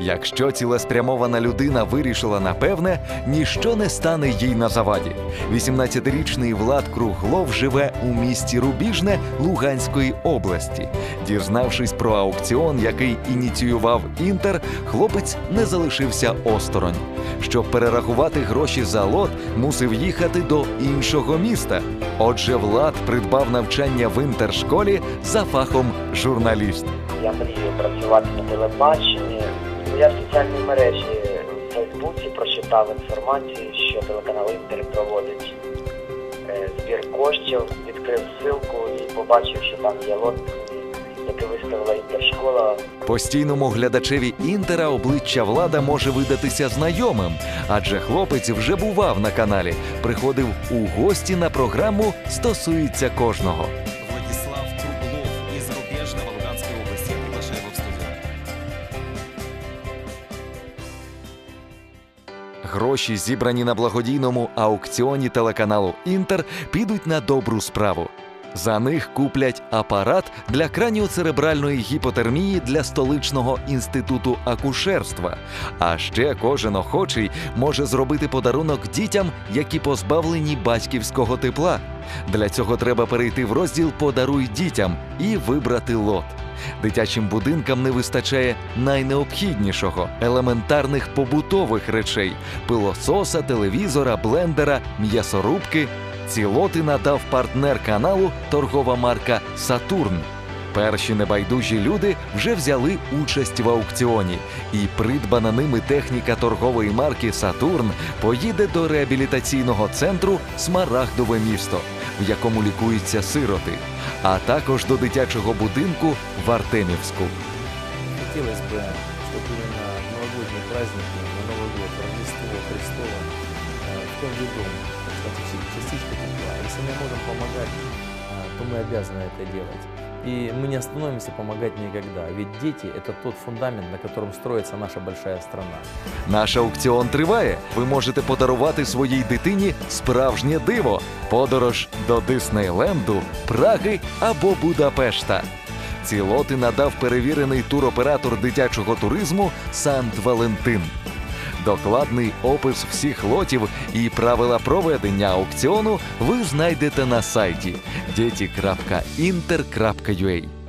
Якщо цілеспрямована людина вирішила напевне, ніщо не стане їй на заваді. 18-річний Влад Круглов живе у місті Рубіжне Луганської області. Дізнавшись про аукціон, який ініціював Інтер, хлопець не залишився осторонь. Щоб перерахувати гроші за лот, мусив їхати до іншого міста. Отже, Влад придбав навчання в інтершколі за фахом журналіст. Я мрію працювати на телебаченні. Я в соціальній мережі в Фейсбуці прочитав інформацію, що телеканал Інтер проводить е, збір коштів, відкрив ссылку і побачив, що там є лот, виставила інтершкола. Постійному глядачеві інтера обличчя влада може видатися знайомим, адже хлопець вже бував на каналі, приходив у гості на програму Стосується кожного. Гроші, зібрані на благодійному аукціоні телеканалу Інтер, підуть на добру справу. За них куплять апарат для краніоцеребральної гіпотермії для столичного інституту акушерства. А ще кожен охочий може зробити подарунок дітям, які позбавлені батьківського тепла. Для цього треба перейти в розділ Подаруй дітям і вибрати лот. Дитячим будинкам не вистачає найнеобхіднішого елементарних побутових речей: пилососа, телевізора, блендера, м'ясорубки. Ці лоти надав партнер каналу торгова марка Сатурн. Перші небайдужі люди вже взяли участь в аукціоні, і придбана ними техніка торгової марки Сатурн поїде до реабілітаційного центру Смарагдове місто, в якому лікуються сироти, а також до дитячого будинку в Артемівську. Хотелось бы, чтобы именно новогодние праздники, на Новый год, Рождество Христово э, в том виду, кстати, чи- частичка тепла. Если мы можем помогать, э, то мы обязаны это делать. И мы не остановимся помогать никогда, ведь дети – это тот фундамент, на котором строится наша большая страна. Наш аукціон триває. Ви можете подарувати своїй дитині справжнє диво, подорож до Диснейленду, Праги або Будапешта. Ці лоти надав перевірений туроператор дитячого туризму Сант Валентин. Докладний опис всіх лотів і правила проведення аукціону ви знайдете на сайті діті.інтер.ua.